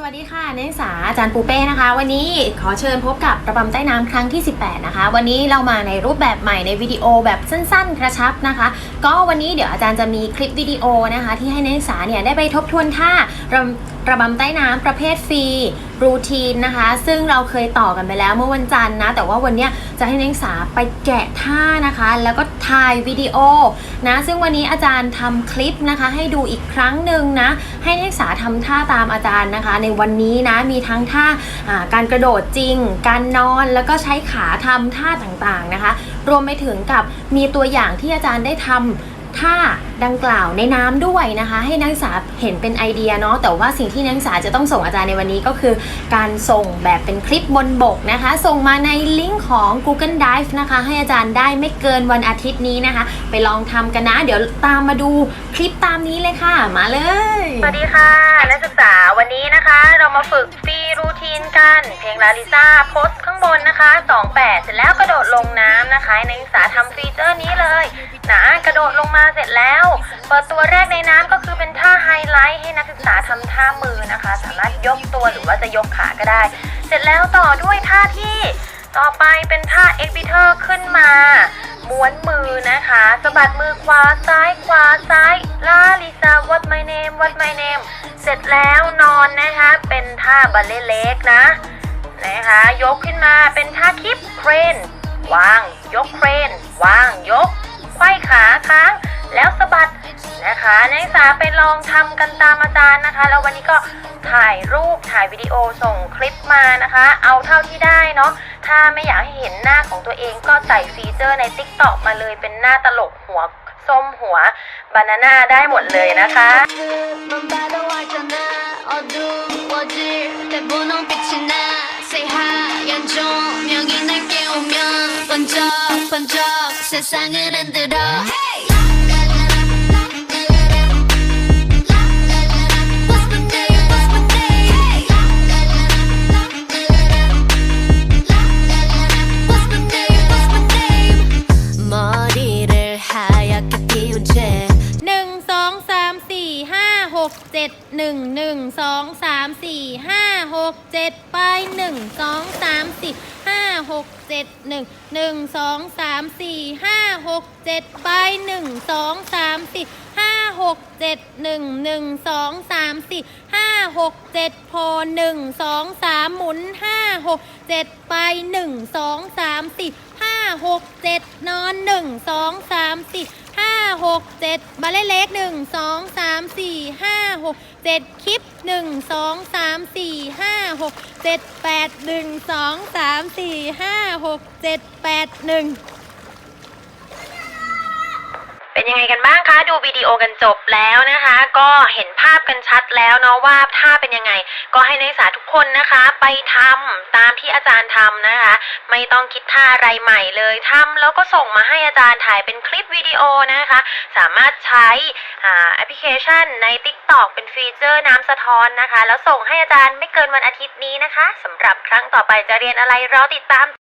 สวัสดีค่ะนักศึกษาอาจารย์ปูเป้นะคะ วันนี้ขอเชิญพบกับระบำใต้น้ำครั้งที่ 18 นะคะ วันนี้เรามาในรูปแบบใหม่ในวิดีโอแบบสั้นๆ กระชับนะคะ ก็วันนี้เดี๋ยวอาจารย์จะมีคลิปวิดีโอนะคะ ที่ให้นักศึกษาเนี่ยได้ไปทบทวนท่าระ ระบำใต้น้ำประเภทฟรีรูทีนนะคะ ซึ่งเราเคยต่อกันไปแล้วเมื่อวันจันทร์นะ แต่ว่าวันนี้จะให้นักศึกษาไปแกะท่านะคะ แล้วก็ถ่ายวิดีโอนะ ซึ่งวันนี้อาจารย์ทำคลิปนะคะ ให้ดูอีกครั้งหนึ่งนะ ให้นักศึกษาทำท่าตามอาจารย์นะคะ ในวันนี้นะ มีทั้งท่าอ่าการกระโดดจริง การนอน แล้วก็ใช้ขาทำท่าต่างๆนะคะ รวมไปถึงกับมีตัวอย่างที่อาจารย์ได้ทำ ท่าดังกล่าวในน้ำด้วยนะคะ ให้นักศึกษาเห็นเป็นไอเดียเนาะแต่ว่าสิ่งที่นักศึกษาจะต้องส่งอาจารย์ในวันนี้ก็คือ การส่งแบบเป็นคลิปบนบกนะคะ ส่งมาในลิงก์ของ Google Drive นะคะ ให้อาจารย์ได้ไม่เกินวันอาทิตย์นี้นะคะ ไปลองทำกันนะ เดี๋ยวตามมาดูคลิปตามนี้เลยค่ะ มาเลย สวัสดีค่ะนักศึกษาวันนี้นะคะ เรามาฝึกฟ รีรูทีนกัน เพลงลาลิซ่าโพสข้างบนนะคะ 28 เสร็จแล้วกระโดดลงน้ำนะคะในักศึกษาทำฟีเจอร์นี้เลยนะกระโดดลงมาเสร็จแล้วเปิดตัวแรกในน้ำก็คือเป็นท่าไฮไลท์ให้นักศึกษาทำท่ามือนะคะ สามารถยกตัวหรือว่าจะยกขาก็ได้ เสร็จแล้วต่อด้วยท่าที่ต่อไปเป็นท่าเอ็กบิเทอร์ขึ้นมาม้วนมือนะคะสะบัดมือขวาซ้ายขวาซ้าย ลาลิซา what my name what my name เสร็จแล้วนอนนะคะ เป็นท่าบัลเล่ต์เล็กนะนะคะ ยกขึ้นมาเป็นท่าคิปเครน วาง ยกเครน วาง ยกไขว้ขาค้าง แล้วสะบัดนะคะนักศึกษาไปลองทำกันตามอาจารย์นะคะ แล้ววันนี้ก็ถ่ายรูปถ่ายวิดีโอส่งคลิปมานะคะ เอาเท่าที่ได้เนาะถ้าไม่อยากให้เห็นหน้าของตัวเองก็ใส่ฟีเจอร์ใน t ิ k t o k มาเลยเป็นหน้าตลกหัว ส้มหัวบานาน่าได้หมดเลยนะคะ 만 봐도 알잖아 어두워질 때 분홍빛이 나 Say 하얀 조명이 날 깨우면 번쩍 번쩍 세상을 흔들어 Hey! เจ็ดหนึ่งหนึ่งสองสามสี่ห้าหกเจ็ดไปหนึ่งสองสามสี่ห้าหกเจ็ดหนึ่งหนึ่งสองสามสี่ห้าหกเจ็ดไปหนึ่งสองสามสี่ห้าหกเจ็ดหนึ่งหนึ่งสองสามสี่ห้าหกเจ็ดพอหนึ่งสองสามหมุนห้าหกเจ็ดไปหนึ่งสองสามสี่ห้าหกเจ็ดนอนหนึ่งสองสามสี่ห้า 5 6 7 มาเล่นเล็ก 1 2 3 4 5 6 7 คลิป 1 2 3 4 5 6 7 8 1 2 3 4 5 6 7 8 1 ยังไงกันบ้างคะ ดูวิดีโอกันจบแล้วนะคะ ก็เห็นภาพกันชัดแล้วเนาะว่าท่าเป็นยังไง ก็ให้นักศึกษาทุกคนนะคะ ไปทำตามที่อาจารย์ทำนะคะ ไม่ต้องคิดท่าอะไรใหม่เลยทำแล้วก็ส่งมาให้อาจารย์ถ่ายเป็นคลิปวิดีโอนะคะ สามารถใช้อ่าแอปพลิเคชันใน TikTok เป็นฟีเจอร์น้ำสะท้อนนะคะ แล้วส่งให้อาจารย์ไม่เกินวันอาทิตย์นี้นะคะสำหรับครั้งต่อไปจะเรียนอะไรรอติดตาม